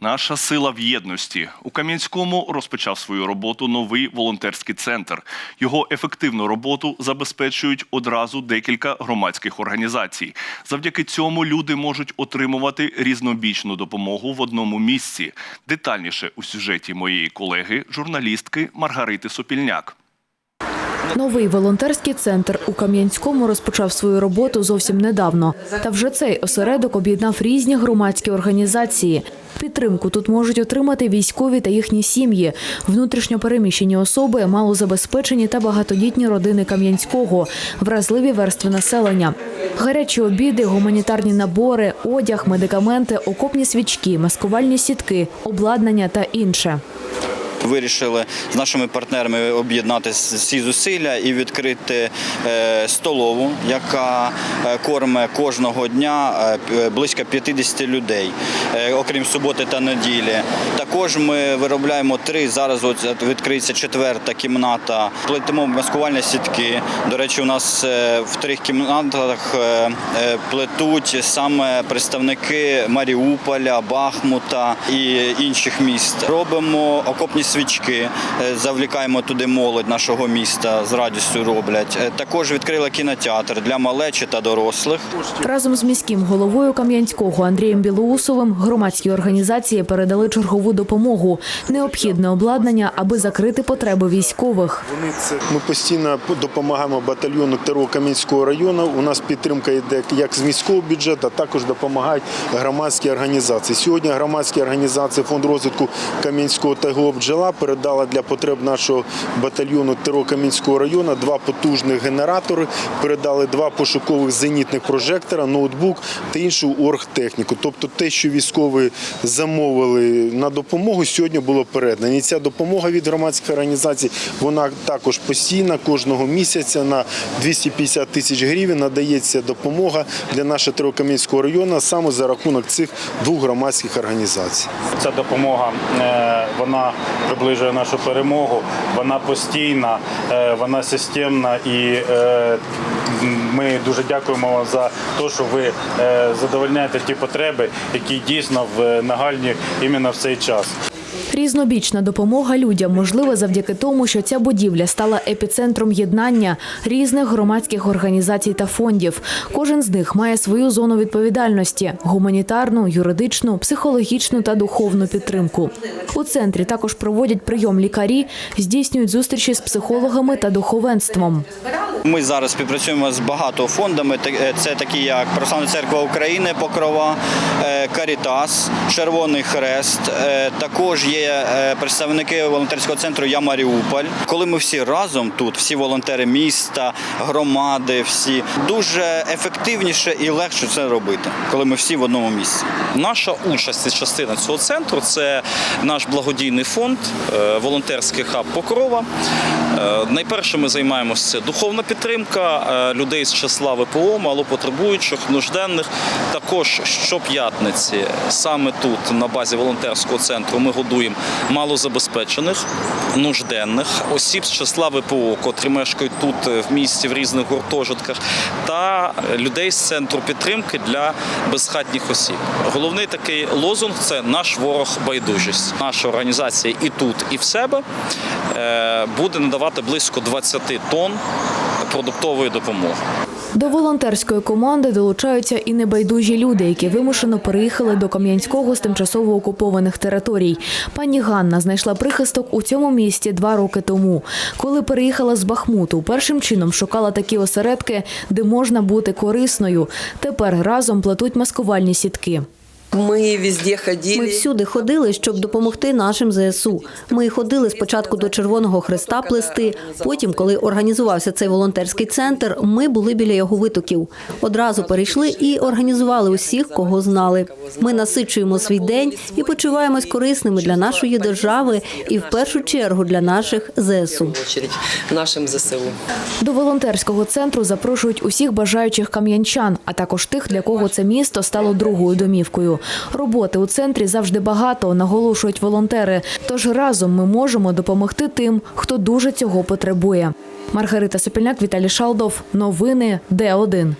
Наша сила в єдності у Кам'янському розпочав свою роботу новий волонтерський центр. Його ефективну роботу забезпечують одразу декілька громадських організацій. Завдяки цьому люди можуть отримувати різнобічну допомогу в одному місці. Детальніше у сюжеті моєї колеги, журналістки Маргарити Сопільняк. Новий волонтерський центр у Кам'янському розпочав свою роботу зовсім недавно. Та вже цей осередок об'єднав різні громадські організації. Підтримку тут можуть отримати військові та їхні сім'ї, внутрішньо переміщені особи, малозабезпечені та багатодітні родини Кам'янського, вразливі верстви населення. Гарячі обіди, гуманітарні набори, одяг, медикаменти, окопні свічки, маскувальні сітки, обладнання та інше. Вирішили з нашими партнерами об'єднати всі зусилля і відкрити е, столову, яка е, корме кожного дня е, близько 50 людей, окрім суботи та неділі. Також ми виробляємо три. Зараз от відкриється четверта кімната. Плетемо маскувальні сітки. До речі, у нас в трьох кімнатах плетуть саме представники Маріуполя, Бахмута і інших міст. Робимо окопні свічки, е, завлікаємо туди молодь нашого міста з радістю роблять. Е, Також відкрили кінотеатр для малечі та дорослих. Разом з міським головою Кам'янського Андрієм Білоусовим громадські організації передали чергову допомогу, необхідне обладнання, аби закрити потреби військових. Ми постійно допомагаємо батальйону ТРО Кам'янського району. У нас підтримка йде як з міського бюджету, також допомагають громадські організації. Сьогодні громадські організації фонд розвитку Кам'янського та його бджола передала для потреб нашого батальйону ТРО Кам'янського району два потужних генератори, передали два пошукових зенітних прожектора, ноутбук та іншу оргтехніку. Тобто те, що військові замовили на допомогу, сьогодні було передано. І ця допомога від громадських організацій вона також постійна кожного місяця на 250 тисяч гривень надається допомога для нашого Трьохкам'янського району саме за рахунок цих двох громадських організацій. Ця допомога е, вона приближує нашу перемогу, вона постійна, е, вона системна і е, ми дуже дякуємо вам за те, що ви е, задовольняєте ті потреби, які дійсно в нагальні іменно в цей час. Різнобічна допомога людям можлива завдяки тому, що ця будівля стала епіцентром єднання різних громадських організацій та фондів. Кожен з них має свою зону відповідальності: гуманітарну, юридичну, психологічну та духовну підтримку. У центрі також проводять прийом лікарі, здійснюють зустрічі з психологами та духовенством. Ми зараз співпрацюємо з багато фондами. Е, Це такі як Православна церква України, Покрова, е, Карітас, Червоний Хрест. Е, Також є е, представники волонтерського центру Я Маріуполь. Коли ми всі разом тут, всі волонтери міста, громади, всі дуже ефективніше і легше це робити, коли ми всі в одному місці. Наша участь і частина цього центру це наш благодійний фонд, е, волонтерський хаб Покрова. Е, Найперше ми займаємося духовна підтримка е, людей з числа ВПО, малопотребуючих, нужденних. Також щоп'ятниці саме тут, на базі волонтерського центру, ми годуємо малозабезпечених, нужденних, осіб з числа ВПО, котрі мешкають тут е, в місті в різних гуртожитках, та людей з центру підтримки для безхатніх осіб. Головний такий лозунг це наш ворог байдужість. Наша організація і тут, і в себе буде надавати близько 20 тонн продуктової допомоги. До волонтерської команди долучаються і небайдужі люди, які вимушено переїхали до Кам'янського з тимчасово окупованих територій. Пані Ганна знайшла прихисток у цьому місті два роки тому. Коли переїхала з Бахмуту, першим чином шукала такі осередки, де можна бути корисною. Тепер разом плетуть маскувальні сітки. Мы везде ходили. Ми всюди ходили, щоб допомогти нашим ЗСУ. Ми ходили спочатку до Червоного Христа плести. Потім, коли організувався цей волонтерський центр, ми були біля його витоків. Одразу перейшли і організували усіх, кого знали. Ми насичуємо свій день і почуваємось корисними для нашої держави і в першу чергу для наших ЗСУ. нашим ЗСУ. До волонтерського центру запрошують усіх бажаючих кам'янчан, а також тих, для кого це місто стало другою домівкою. Роботи у центрі завжди багато, наголошують волонтери. Тож разом ми можемо допомогти тим, хто дуже цього потребує. Маргарита Сопільняк, Віталій Шалдов. Новини Д1.